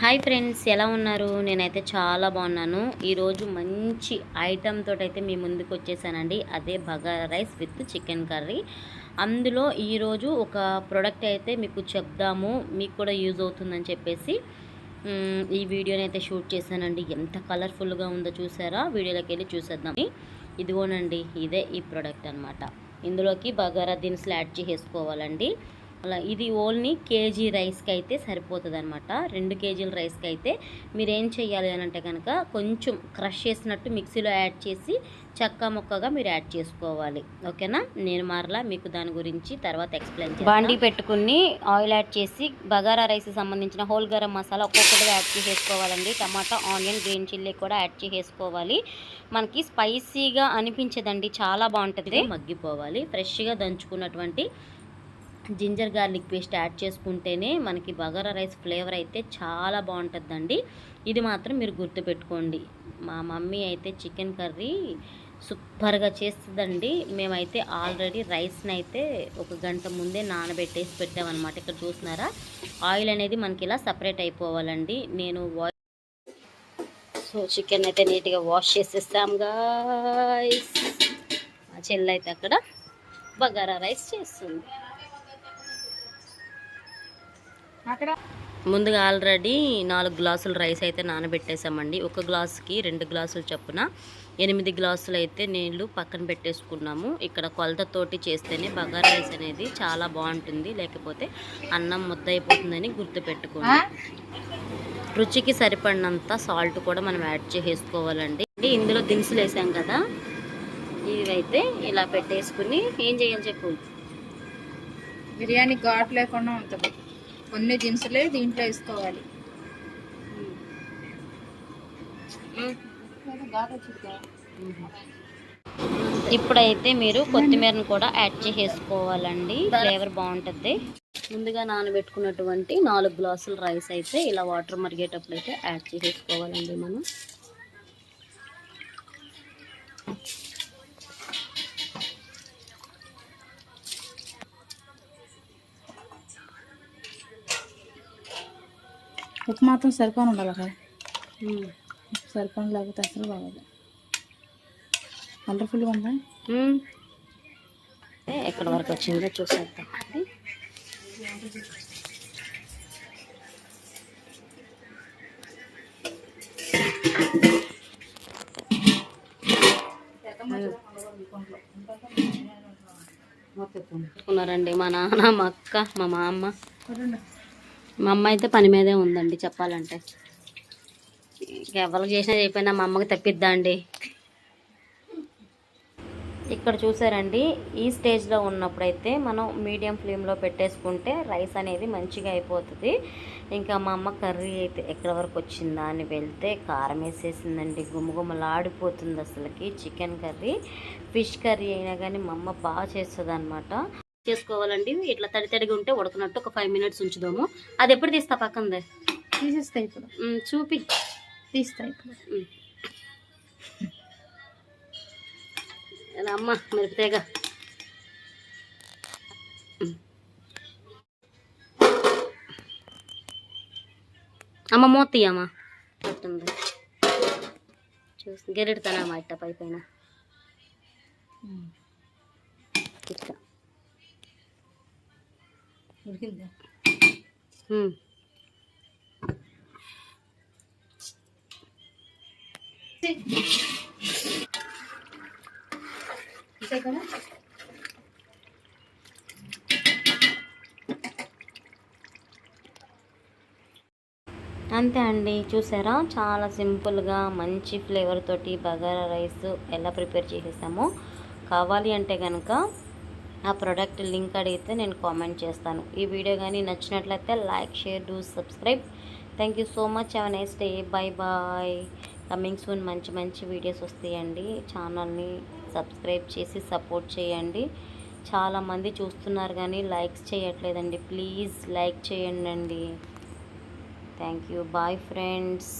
Hi friends ఎలా ఉన్నారు? నేనైతే చాలా బాగున్నాను. ఈరోజు మంచి ఐటమ్ తోటైతే మీ ముందుకు వచ్చేసానండి. అదే bagara rice with chicken curry. అందులో ఈరోజు ఒక ప్రోడక్ట్ అయితే మీకు చెప్దాము. మీకు కూడా యూజ్ అవుతుందని చెప్పేసి ఈ వీడియోని అయితే షూట్ చేశానండి. ఎంత కలర్ఫుల్గా ఉందో చూసారా? వీడియోలోకి వెళ్ళి చూసేద్దాం. ఇదిగోనండి ఇదే ఈ ప్రోడక్ట్ అనమాట ఇందులోకి బగారా దినుసులు యాడ్ చేసుకోవాలండి అలా ఇది ఓన్లీ కేజీ రైస్కి అయితే సరిపోతుంది అనమాట రెండు కేజీల రైస్కి అయితే మీరు ఏం చేయాలి అని అంటే కనుక కొంచెం క్రష్ చేసినట్టు మిక్సీలో యాడ్ చేసి చక్క ముక్కగా మీరు యాడ్ చేసుకోవాలి. ఓకేనా? నేను మరలా మీకు దాని గురించి తర్వాత ఎక్స్ప్లెయిన్ చేస్తాను బాండీ పెట్టుకుని ఆయిల్ యాడ్ చేసి బగారా రైస్ సంబంధించిన హోల్ గరం మసాలా ఒక్కొక్కటిగా యాడ్ చేసేసుకోవాలండి. టమాటా ఆనియన్ గ్రీన్ చిల్లీ కూడా యాడ్ చేసేసుకోవాలి. మనకి స్పైసీగా అనిపించదండి. చాలా బాగుంటుంది. మగ్గిపోవాలి. ఫ్రెష్గా దంచుకున్నటువంటి జింజర్ గార్లిక్ పేస్ట్ యాడ్ చేసుకుంటేనే మనకి బగారా రైస్ ఫ్లేవర్ అయితే చాలా బాగుంటుందండి. ఇది మాత్రం మీరు గుర్తుపెట్టుకోండి. మా మమ్మీ అయితే చికెన్ కర్రీ సూపర్గా చేస్తుందండి. మేమైతే ఆల్రెడీ రైస్ని అయితే ఒక గంట ముందే నానబెట్టేసి పెట్టామన్నమాట. ఇక్కడ చూసినారా ఆయిల్ అనేది మనకి ఇలా సపరేట్ అయిపోవాలండి. నేను వా సో చికెన్ అయితే నీట్గా వాష్ చేసేస్తాం గాయస్ మా చెల్లి అయితే అక్కడ బగారా రైస్ చేస్తుంది. ముందుగా ఆల్రెడీ నాలుగు గ్లాసులు రైస్ అయితే నానబెట్టేసామండి ఒక గ్లాసుకి రెండు గ్లాసులు చొప్పున ఎనిమిది గ్లాసులు అయితే నీళ్ళు పక్కన పెట్టేసుకున్నాము. ఇక్కడ కొలతతోటి చేస్తేనే బగారా రైస్ అనేది చాలా బాగుంటుంది. లేకపోతే అన్నం ముద్ద అయిపోతుందని గుర్తుపెట్టుకోండి రుచికి సరిపడినంత సాల్ట్ కూడా మనం యాడ్ చేసేసుకోవాలండి. ఇందులో దినుసులు వేసాం కదా? ఇవైతే ఇలా పెట్టేసుకుని ఏం చేయాలి చెప్పు? బిర్యానీ ఘాట్ లేకుండా ఉంటుంది. కొన్ని దినుసులే దీంట్లో వేసుకోవాలి. ఇప్పుడైతే మీరు కొత్తిమీరను కూడా యాడ్ చేసేసుకోవాలండి. ఫ్లేవర్ బాగుంటుంది. ముందుగా నానబెట్టుకున్నటువంటి నాలుగు గ్లాసుల రైస్ అయితే ఇలా వాటర్ మరిగేటప్పుడు అయితే యాడ్ చేసేసుకోవాలండి మనం. ఉప్పు మాత్రం సరిపోని ఉండాలి అక్కడ. సరిపోని లేకపోతే అసలు బాగోదు. కలర్ఫుల్గా ఉందా? ఎక్కడ వరకు వచ్చిందో చూసేద్దామండి ఉన్నారండి మా నాన్న మా అక్క మా మామ. మా అమ్మ అయితే పని మీదే ఉందండి చెప్పాలంటే. ఎవరికి చేసినా చెప్పినా మా అమ్మకి తప్పిద్దా అండి? ఇక్కడ చూసారండి ఈ స్టేజ్లో ఉన్నప్పుడైతే మనం మీడియం ఫ్లేమ్లో పెట్టేసుకుంటే రైస్ అనేది మంచిగా అయిపోతుంది. ఇంకా మా అమ్మ కర్రీ అయితే ఎక్కడి వరకు వచ్చిందా అని వెళ్తే కారం వేసేసిందండి. గుమగుమలాడిపోతుంది అసలుకి. చికెన్ కర్రీ ఫిష్ కర్రీ అయినా కానీ మా అమ్మ బాగా చేస్తుంది అనమాట చేసుకోవాలండి ఇట్లా తడి తడిగా ఉంటే ఉడకనట్టు ఒక ఫైవ్ మినిట్స్ ఉంచుదాము. అది ఎప్పుడు తీస్తా పక్కందే? తీసేస్తాయి ఇప్పుడు. చూపి. తీస్తాయి ఇప్పుడు. అమ్మ మిరపతేగా ఉమ్. అమ్మ మూతి అమ్మ పట్టుంది చూసి గెరెడతానమ్మా ఇట్ట పై పైన ఇట్లా ఉడికిందా. కదా అంతే అండి చూసారా? చాలా సింపుల్గా మంచి ఫ్లేవర్ తోటి బగారా రైస్ ఎలా ప్రిపేర్ చేసేసామో. కావాలి అంటే కనుక ఆ ప్రోడక్ట్ లింక్ అడిగితే నేను కామెంట్ చేస్తాను. ఈ వీడియో కానీ నచ్చినట్లయితే like share do subscribe. Thank you so much have nice day bye bye coming soon మంచి మంచి వీడియోస్ వస్తాయండి. ఛానల్ని సబ్స్క్రైబ్ చేసి సపోర్ట్ చేయండి. చాలామంది చూస్తున్నారు కానీ లైక్స్ చేయట్లేదండి. ప్లీజ్ లైక్ చేయండి అండి థ్యాంక్ యూ బాయ్ ఫ్రెండ్స్